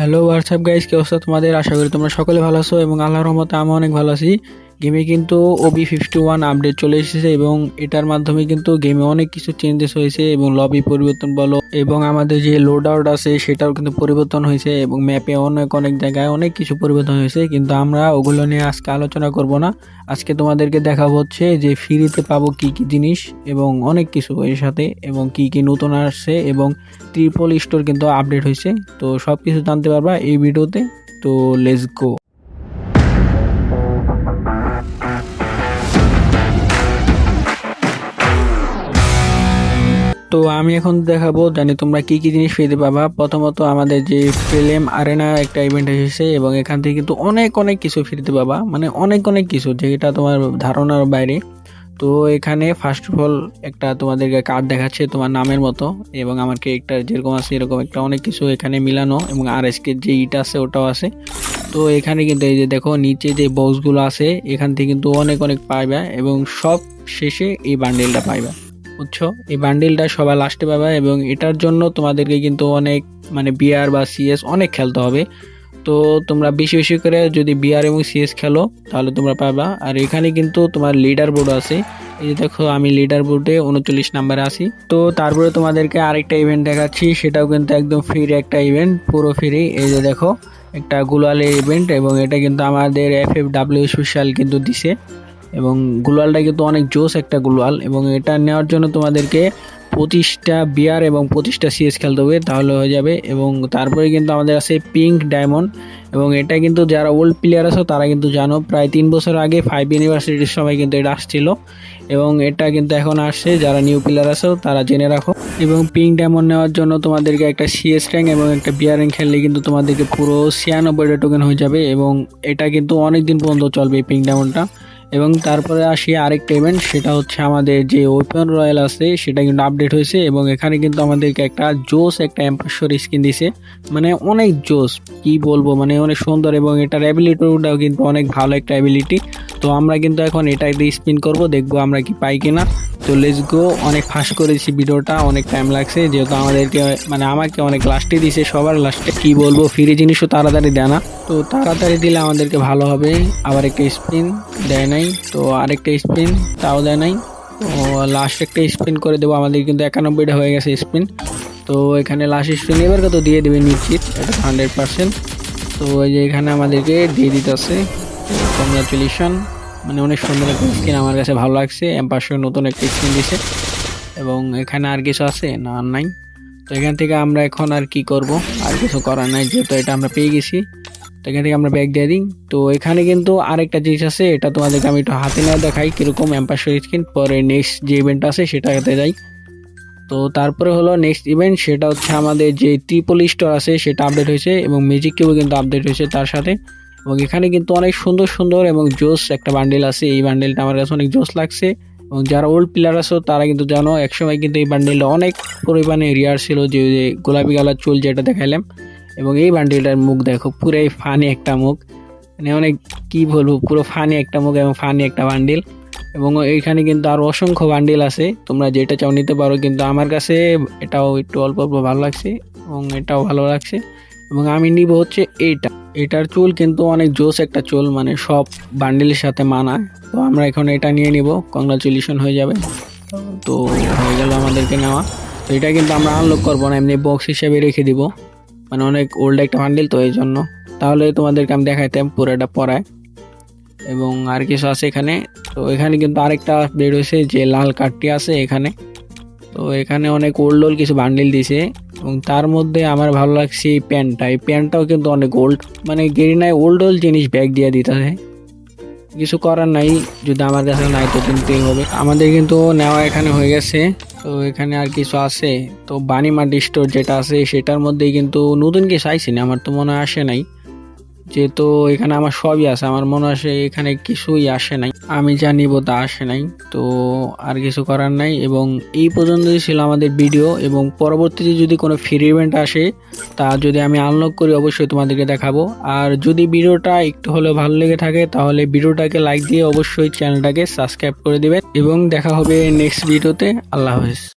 Hello WhatsApp guys কি অবস্থা তোমাদের? আশা করি তোমরা সকলে ভালো আছো এবং আল্লাহর রহমতে আমি অনেক ভালো আছি। গেমে কিন্তু ওবি ফিফটি ওয়ান আপডেট চলে এসেছে এবং এটার মাধ্যমে কিন্তু গেমে অনেক কিছু চেঞ্জেস হয়েছে এবং লবি পরিবর্তন বলো এবং আমাদের যে লোড আউট আছে সেটাও কিন্তু পরিবর্তন হয়েছে এবং ম্যাপে অনেক অনেক জায়গায় অনেক কিছু পরিবর্তন হয়েছে। কিন্তু আমরা ওগুলো নিয়ে আজকে আলোচনা করব না। আজকে তোমাদেরকে দেখাবো হচ্ছে যে ফ্রিতে পাবো কি কি জিনিস এবং অনেক কিছু এর সাথে এবং কি কি নতুন আসছে এবং ট্রিপল স্টোর কিন্তু আপডেট হয়েছে। তো সব কিছু জানতে পারবা এই ভিডিওতে। তো লেটস গো তো আমি এখন দেখাবো জানি তোমরা কি কি জিনিস পেতে পাবা প্রথমত আমাদের যে ফিল্ম আরেনা একটা ইভেন্ট এসেছে এবং এখান থেকে কিন্তু অনেক অনেক কিছু ফিরতে পাবা। মানে অনেক অনেক কিছু, যেটা তোমার ধারণার বাইরে। তো এখানে ফার্স্ট অফ অল একটা তোমাদেরকে কার্ড দেখাচ্ছে তোমার নামের মতো এবং আমার ক্যারেক্টার যেরকম আছে এরকম একটা অনেক কিছু এখানে মিলানো এবং আর এসকে যে ইটা আছে ওটাও আছে। তো এখানে কিন্তু এই যে দেখো, নিচে যে বক্সগুলো আছে, এখান থেকে কিন্তু অনেক অনেক পাইবা এবং সব শেষে এই বান্ডেলটা পাইবা। বুঝছ? এই বান্ডিলটা সবাই লাস্টে পাবে এবং এটার জন্য তোমাদেরকে কিন্তু অনেক মানে বিআর বা সিএস অনেক খেলতে হবে। তো তোমরা বেশি বেশি করে যদি বিআর এবং সিএস খেলো, তাহলে তোমরা পাবা। আর এখানে কিন্তু তোমার লিডার বোর্ড আছে। এই যে দেখো, আমি লিডার বোর্ডে উনচল্লিশ নাম্বারে আছি। তো তারপরে তোমাদেরকে আরেকটা ইভেন্ট দেখাচ্ছি। সেটাও কিন্তু একদম ফ্রি একটা ইভেন্ট পুরো ফ্রি এই যে দেখো, একটা গুলালের ইভেন্ট এবং এটা কিন্তু আমাদের এফ এফ ডাব্লিউ স্পেশাল কিন্তু দিছে। এবং গুলালটা কিন্তু অনেক জোস একটা গুলাল এবং এটা নেওয়ার জন্য তোমাদেরকে পঁচিশটা বিয়ার এবং পঁচিশটা সিএস খেলতে হবে, তাহলে হয়ে যাবে। এবং তারপরে কিন্তু আমাদের আছে পিঙ্ক ডায়মন্ড এবং এটা কিন্তু যারা ওল্ড প্লেয়ার আছে তারা কিন্তু জানো, প্রায় তিন বছর আগে ফাইভ ইউনিভার্সিটির সময় কিন্তু এটা আসছিল। এবং এটা কিন্তু এখন আসছে, যারা নিউ প্লেয়ার আছে তারা জেনে রাখো। এবং পিঙ্ক ডায়মন্ড নেওয়ার জন্য তোমাদেরকে একটা সিএস র্যাঙ্ক এবং একটা বিয়ার র্যাঙ্ক খেললে কিন্তু তোমাদেরকে পুরো ছিয়ানব্বইটা টোকেন হয়ে যাবে এবং এটা কিন্তু অনেক দিন পর্যন্ত চলবে এই পিঙ্ক ডায়মন্ডটা। এবং তারপরে আসি আরেকটা ইভেন্ট সেটা হচ্ছে আমাদের যে ওপেন রয়্যাল আছে, সেটা কিন্তু আপডেট হয়েছে এবং এখানে কিন্তু আমাদেরকে একটা জোস, একটা অ্যাম্পাসর স্কিন দিছে। মানে অনেক জোস, কি বলব? মানে অনেক সুন্দর এবং এটার অ্যাবিলিটিটাও কিন্তু অনেক ভালো একটা অ্যাবিলিটি তো আমরা কিন্তু এখন এটা দিয়ে স্পিন করব, দেখব আমরা কি পাই কিনা। তো লেটস গো অনেক ফাস্ট করেছি ভিডিওটা, অনেক টাইম লাগছে, যেহেতু আমাদেরকে মানে আমাকে অনেক লাস্টে দিছে সবার লাস্টে কি বলব ফ্রি জিনিসও তাড়াতাড়ি দেয় না। তো তাড়াতাড়ি দিলে আমাদেরকে ভালো হবে, আবার একটা স্পিন দেয় নাই, তো আরেকটা স্পিন তাও দেয় নাই। তো লাস্ট একটা স্পিন করে দেবো, আমাদের কিন্তু একানব্বইটা হয়ে গেছে স্পিন তো এখানে লাস্ট স্পিন এবার কত দিয়ে দেবে নিশ্চিত, এটা হান্ড্রেড পার্সেন্ট তো এই যে এখানে আমাদেরকে দিয়ে দিতেছে। কংগ্রাচুলেশন মানে অনেক সুন্দর একটা স্কিন আমার কাছে ভালো লাগছে। এম্পাসের নতুন একটা স্কিন দিছে। এবং এখানে আর কিছু আছে? না, আর নাই। তো এখান থেকে আমরা এখন আর কি করব? আর কিছু করার নাই, যেহেতু এটা আমরা পেয়ে গেছি। তো এখান থেকে আমরা ব্যাগ দিয়ে দিই। তো এখানে কিন্তু আরেকটা জিনিস আছে, এটা তোমাদেরকে আমি একটু হাতে না দেখাই কীরকম এম্পাসের স্কিন পরে নেক্সট যে ইভেন্ট আছে সেটাতে যাই। তো তারপরে হলো নেক্সট ইভেন্ট সেটা হচ্ছে আমাদের যে ট্রিপল স্টোর আছে, সেটা আপডেট হয়েছে এবং ম্যাজিক কিউবও কিন্তু আপডেট হয়েছে তার সাথে। এবং এখানে কিন্তু অনেক সুন্দর সুন্দর এবং জোস একটা বান্ডেল আছে। এই বান্ডেলটা আমার কাছে অনেক জোস লাগছে এবং যারা ওল্ড প্লেয়ার আছো, তারা কিন্তু জানো, একসময় কিন্তু এই বান্ডেলটা অনেক পরিমাণে রিয়ার ছিল যে গোলাপি কালার চুল যেটা দেখাইলাম। এবং এই বান্ডেলটার মুখ দেখো, পুরাই ফানি একটা মুখ। মানে অনেক, কি বলব, পুরো ফানি একটা মুখ এবং ফানি একটা বান্ডিল। এবং এইখানে কিন্তু আরও অসংখ্য বান্ডিল আছে। তোমরা যেটা চাও নিতে পারো, কিন্তু আমার কাছে এটাও একটু অল্প অল্প ভালো লাগছে এবং এটাও ভালো লাগছে। এবং আমি নিব হচ্ছে এইটা। এটার চুল কিন্তু অনেক জোস একটা চুল মানে সব বান্ডিলের সাথে মানায় তো আমরা এখন এটা নিয়ে নিব কংগ্রাচুলেশন হয়ে যাবে। তো হয়ে গেল আমাদেরকে নেওয়া। তো এটা কিন্তু আমরা আনলক করব না, এমনি বক্স হিসেবে রেখে দিব। মানে অনেক ওল্ড একটা বান্ডিল তো এই জন্য। তাহলে তোমাদেরকে আমি দেখাইতাম পুরোটা পরায় এবং আর কিছু আছে এখানে। তো এখানে কিন্তু আরেকটা বের হয়েছে যে লাল কার্ডটি আছে এখানে। তো এখানে অনেক ওল্ড ওল্ড কিছু বান্ডিল দিছে এবং তার মধ্যে আমার ভালো লাগছে এই প্যান্টটা। এই প্যান্টটাও কিন্তু অনেক ওল্ড মানে গেরিনায় ওল্ড ওল্ড জিনিস ব্যাগ দিয়ে দিতে হয়। কিছু করার নাই, যদি আমার কাছে নাই তো কিনতেই হবে। আমাদের কিন্তু নেওয়া এখানে হয়ে গেছে, তো এখানে আর কিছু আছে। তো বানিমাটি স্টোর যেটা আছে, সেটার মধ্যেই কিন্তু নতুন কিছু আইসিনি আমার তো মনে হয় আসে নাই। যেহেতু এখানে আমার সবই আছে, আমার মনে আসে এখানে কিছুই আসে নাই। আমি যা নিব তা আসে নাই, তো আর কিছু করার নাই। এবং এই পর্যন্তই ছিল আমাদের ভিডিও এবং পরবর্তীতে যদি কোনো ফ্রি ইভেন্ট আসে, তা যদি আমি আনলক করি, অবশ্যই তোমাদেরকে দেখাবো। আর যদি ভিডিওটা একটু হলেও ভালো লেগে থাকে, তাহলে ভিডিওটাকে লাইক দিয়ে অবশ্যই চ্যানেলটাকে সাবস্ক্রাইব করে দিবেন এবং দেখা হবে নেক্সট ভিডিওতে আল্লাহ হাফেজ।